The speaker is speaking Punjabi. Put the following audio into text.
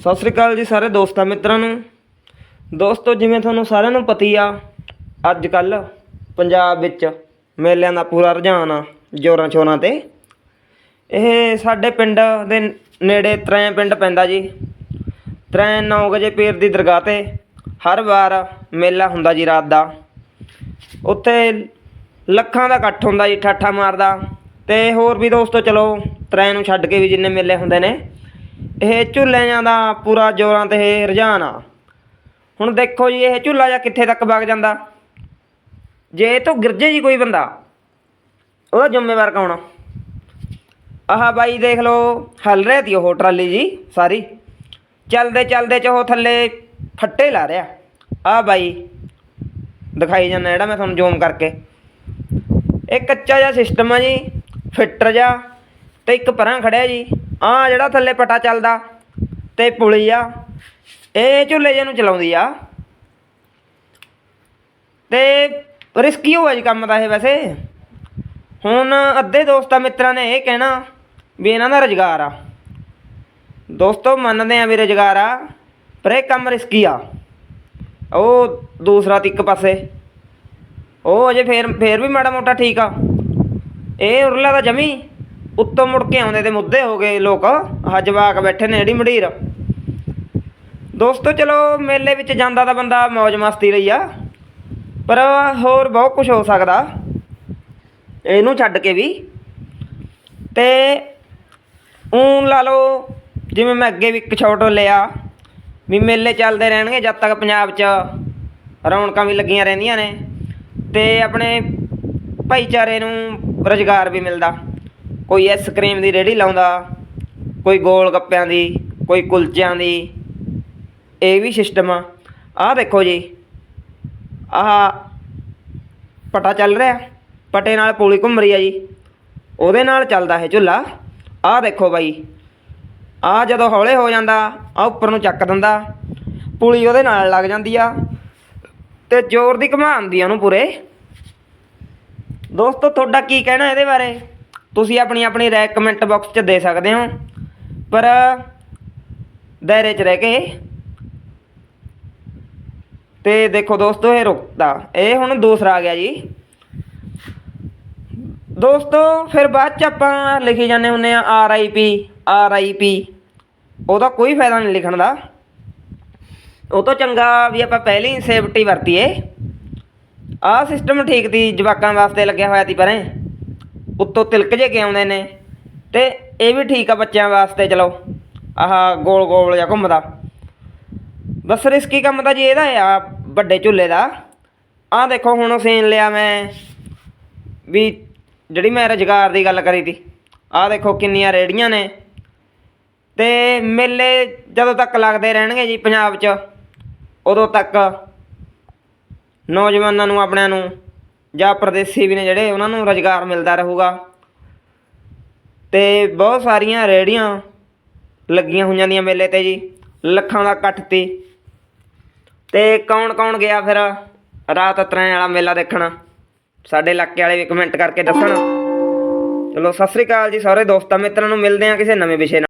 ਸਤਿ ਸ੍ਰੀ ਅਕਾਲ ਜੀ ਸਾਰੇ ਦੋਸਤਾਂ ਮਿੱਤਰਾਂ ਨੂੰ। ਦੋਸਤੋ, ਜਿਵੇਂ ਤੁਹਾਨੂੰ ਸਾਰਿਆਂ ਨੂੰ ਪਤੀ ਆ ਅੱਜ ਕੱਲ ਪੰਜਾਬ ਵਿੱਚ ਮੇਲਿਆਂ ਦਾ ਪੂਰਾ ਰੁਝਾਨ ਆ, ਜੋਰਾਂ ਸ਼ੋਰਾਂ ਤੇ। ਇਹ ਸਾਡੇ ਪਿੰਡ ਦੇ ਨੇੜੇ ਤਰੈਂ ਪਿੰਡ ਪੈਂਦਾ ਜੀ। ਤਰੈਂ 9 ਵਜੇ ਪੀਰ ਦੀ ਦਰਗਾਹ ਤੇ ਹਰ ਵਾਰ ਮੇਲਾ ਹੁੰਦਾ ਜੀ ਰਾਤ ਦਾ। ਉੱਥੇ ਲੱਖਾਂ ਦਾ ਇਕੱਠ ਹੁੰਦਾ ਜੀ, ਠਾਠਾ ਮਾਰਦਾ। ਤੇ ਹੋਰ ਵੀ ਦੋਸਤੋ, ਚਲੋ ਤਰੈਂ ਨੂੰ ਛੱਡ ਕੇ ਵੀ ਜਿੰਨੇ ਮੇਲੇ ਹੁੰਦੇ ਨੇ ਇਹ ਝੂਲਿਆਂ ਦਾ ਪੂਰਾ ਜੋਰਾਂ ਤੇ ਇਹ ਰੁਝਾਨ ਆ। ਹੁਣ ਦੇਖੋ ਜੀ, ਇਹ ਝੂਲਾ ਜਾਂ ਕਿੱਥੇ ਤੱਕ ਵਗ ਜਾਂਦਾ? ਜੇ ਇਹ ਤੋਂ ਗਿਰਜੇ ਜੀ ਕੋਈ ਬੰਦਾ, ਉਹਦਾ ਜ਼ਿੰਮੇਵਾਰ ਕੌਣ ਆਹ ਬਾਈ ਦੇਖ ਲਓ, ਹਲ ਰਹੀ ਤੀ ਉਹ ਟਰਾਲੀ ਜੀ ਸਾਰੀ। ਚੱਲਦੇ ਚੱਲਦੇ ਚ ਉਹ ਥੱਲੇ ਫੱਟੇ ਲਾ ਰਿਹਾ। ਆਹ ਬਾਈ, ਦਿਖਾਈ ਜਾਂਦਾ ਜਿਹੜਾ ਮੈਂ ਤੁਹਾਨੂੰ ਜ਼ੂਮ ਕਰਕੇ। ਇਹ ਕੱਚਾ ਜਿਹਾ ਸਿਸਟਮ ਆ ਜੀ, ਫਿੱਟਰ ਜਿਹਾ ਤੇ ਇੱਕ ਪਰਾਂ ਖੜਿਆ ਜੀ। ਆ ਜਿਹੜਾ ਥੱਲੇ ਪਟਾ ਚੱਲਦਾ ਤੇ ਪੁਲੀ ਆ, ਇਹ ਝੁੱਲੇ ਜਿਹੇ ਨੂੰ ਚਲਾਉਂਦੀ ਆ। ਤੇ ਰਿਸਕੀ ਹੋਇਆ ਜੀ ਕੰਮ ਦਾ ਇਹ ਵੈਸੇ। ਹੁਣ ਅੱਧੇ ਦੋਸਤਾਂ ਮਿੱਤਰਾਂ ਨੇ ਇਹ ਕਹਿਣਾ ਵੀ ਇਹਨਾਂ ਦਾ ਰੁਜ਼ਗਾਰ ਆ। ਦੋਸਤੋ ਮੰਨਦੇ ਆ ਵੀ ਰੁਜ਼ਗਾਰ ਆ, ਪਰ ਇਹ ਕੰਮ ਰਿਸਕੀ ਆ। ਉਹ ਦੂਸਰਾ ਤੇ ਇੱਕ ਪਾਸੇ। ਉਹ ਅਜੇ ਫੇਰ ਫੇਰ ਵੀ ਮਾੜਾ ਮੋਟਾ ਠੀਕ ਆ। ਇਹ ਉਰਲਾ ਦਾ ਜਮੀ ਉੱਤੋਂ ਮੁੜ ਕੇ ਆਉਂਦੇ ਤੇ ਮੁੱਦੇ ਹੋ ਗਏ ਲੋਕ। ਆਹ ਜਵਾਕ ਬੈਠੇ ਨੇ ਜਿਹੜੀ ਮੜੀਰ ਦੋਸਤੋ, ਚਲੋ ਮੇਲੇ ਵਿੱਚ ਜਾਂਦਾ ਤਾਂ ਬੰਦਾ ਮौज ਮਸਤੀ ਲਈ ਆ, ਪਰ ਹੋਰ ਬਹੁਤ ਕੁਝ ਹੋ ਸਕਦਾ। ਇਹਨੂੰ ਛੱਡ ਕੇ ਵੀ। ਤੇ ਊਂ ਲਾ ਲਓ, ਜਿਵੇਂ ਮੈਂ ਅੱਗੇ ਵੀ ਇੱਕ ਛੋਟੋ ਲਿਆ, ਵੀ ਮੇਲੇ ਚੱਲਦੇ ਰਹਿਣਗੇ ਜਦ ਤੱਕ ਪੰਜਾਬ 'ਚ ਰੌਣਕਾਂ ਵੀ ਲੱਗੀਆਂ ਰਹਿੰਦੀਆਂ ਨੇ, ਤੇ ਆਪਣੇ ਭਾਈਚਾਰੇ ਨੂੰ ਰੁਜ਼ਗਾਰ ਵੀ ਮਿਲਦਾ। ਕੋਈ ਆਈਸਕ੍ਰੀਮ ਦੀ ਰੇਹੜੀ ਲਾਉਂਦਾ, ਕੋਈ ਗੋਲ ਗੱਪਿਆਂ ਦੀ, ਕੋਈ ਕੁਲਚਿਆਂ ਦੀ। ਇਹ ਵੀ ਸਿਸਟਮ ਆ। ਆਹ ਦੇਖੋ ਜੀ, ਆਹ ਪਟਾ ਚੱਲ ਰਿਹਾ। ਪਟੇ ਨਾਲ ਪੂਲੀ ਘੁੰਮ ਰਹੀ ਆ ਜੀ। ਉਹਦੇ ਨਾਲ ਚੱਲਦਾ ਇਹ ਝੁੱਲਾ। ਆਹ ਦੇਖੋ ਬਾਈ ਆ ਜਦੋਂ ਹੌਲੇ ਹੋ ਜਾਂਦਾ ਆ ਉੱਪਰ ਨੂੰ ਚੱਕ ਦਿੰਦਾ। ਪੁਲੀ ਉਹਦੇ ਨਾਲ ਲੱਗ ਜਾਂਦੀ ਆ ਤੇ ਜ਼ੋਰ ਦੀ ਘਮਾਉਂਦੀ ਆ ਉਹਨੂੰ ਪੂਰੇ। ਦੋਸਤੋ, ਤੁਹਾਡਾ ਕੀ ਕਹਿਣਾ ਇਹਦੇ ਬਾਰੇ? ਤੁਸੀਂ ਆਪਣੀ ਆਪਣੀ ਰਾਏ ਕਮੈਂਟ ਬਾਕਸ 'ਚ ਦੇ ਸਕਦੇ ਹੋ। ਪਰ ਦਾਇਰੇ 'ਚ ਰਹਿ ਕੇ ਤੇ ਦੇਖੋ ਦੋਸਤੋ ਇਹ ਰੁਕਦਾ। ਇਹ ਹੁਣ ਦੂਸਰਾ ਆ ਗਿਆ ਜੀ। ਦੋਸਤੋ ਫਿਰ ਬਾਅਦ ਚ ਆਪਾਂ ਲਿਖੀ ਜਾਂਦੇ ਹੁੰਨੇ ਆ R I P R I ਪੀ ਉਹਦਾ ਕੋਈ ਫਾਇਦਾ ਨਹੀਂ ਲਿਖਣ ਦਾ। ਉਹ ਤੋਂ ਚੰਗਾ ਵੀ ਆਪਾਂ ਪਹਿਲੀ ਹੀ ਸੇਫਟੀ ਵਰਤੀਏ। ਆਹ ਸਿਸਟਮ ਠੀਕ ਤੀ ਜਵਾਕਾਂ ਵਾਸਤੇ ਲੱਗਿਆ ਹੋਇਆ ਤੀ ਪਰੇ। ਉੱਤੋਂ ਤਿਲਕ ਜੇ ਕੇ ਆਉਂਦੇ ਨੇ। ਤੇ ਇਹ ਵੀ ਠੀਕ ਆ ਬੱਚਿਆਂ ਵਾਸਤੇ, ਚਲੋ। ਆਹ ਗੋਲ ਗੋਲ ਜਿਹਾ ਘੁੰਮਦਾ। ਬਸ ਰਿਸਕੀ ਕੰਮ ਤਾਂ ਜੀ ਇਹਦਾ ਆ, ਵੱਡੇ ਝੁੱਲੇ ਦਾ। ਆਹ ਦੇਖੋ, ਹੁਣ ਸੀਨ ਲਿਆ ਮੈਂ, ਵੀ ਜਿਹੜੀ ਮੈਂ ਰੁਜ਼ਗਾਰ ਦੀ ਗੱਲ ਕਰੀ ਤੀ, ਆਹ ਦੇਖੋ ਕਿੰਨੀਆਂ ਰੇੜੀਆਂ ਨੇ। ਤੇ ਮੇਲੇ ਜਦੋਂ ਤੱਕ ਲੱਗਦੇ ਰਹਿਣਗੇ ਜੀ ਪੰਜਾਬ 'ਚ, ਉਦੋਂ ਤੱਕ ਨੌਜਵਾਨਾਂ ਨੂੰ, ਆਪਣਿਆਂ ਨੂੰ ਜਾਂ ਪ੍ਰਦੇਸੀ ਵੀ ਨੇ ਜਿਹੜੇ, ਉਹਨਾਂ ਨੂੰ ਰੁਜ਼ਗਾਰ ਮਿਲਦਾ ਰਹੂਗਾ। ਤੇ ਬਹੁਤ ਸਾਰੀਆਂ ਰੇੜੀਆਂ ਲੱਗੀਆਂ ਹੋਈਆਂ ਦੀਆਂ ਮੇਲੇ ਤੇ ਜੀ, ਲੱਖਾਂ ਦਾ ਇਕੱਠ ਤੀ। ਤੇ ਕੌਣ ਕੌਣ ਗਿਆ ਫਿਰ ਰਾਤ ਤਰ੍ਹਾਂ ਵਾਲਾ ਮੇਲਾ ਦੇਖਣ? ਸਾਡੇ ਇਲਾਕੇ ਵਾਲੇ ਵੀ ਕਮੈਂਟ ਕਰਕੇ ਦੱਸਣ। ਚਲੋ, ਸਤਿ ਸ੍ਰੀ ਅਕਾਲ ਜੀ ਸਾਰੇ ਦੋਸਤਾਂ ਮਿੱਤਰਾਂ ਨੂੰ, ਮਿਲਦੇ ਆ ਕਿਸੇ ਨਵੇਂ ਵਿਸ਼ੇ ਨਾਲ।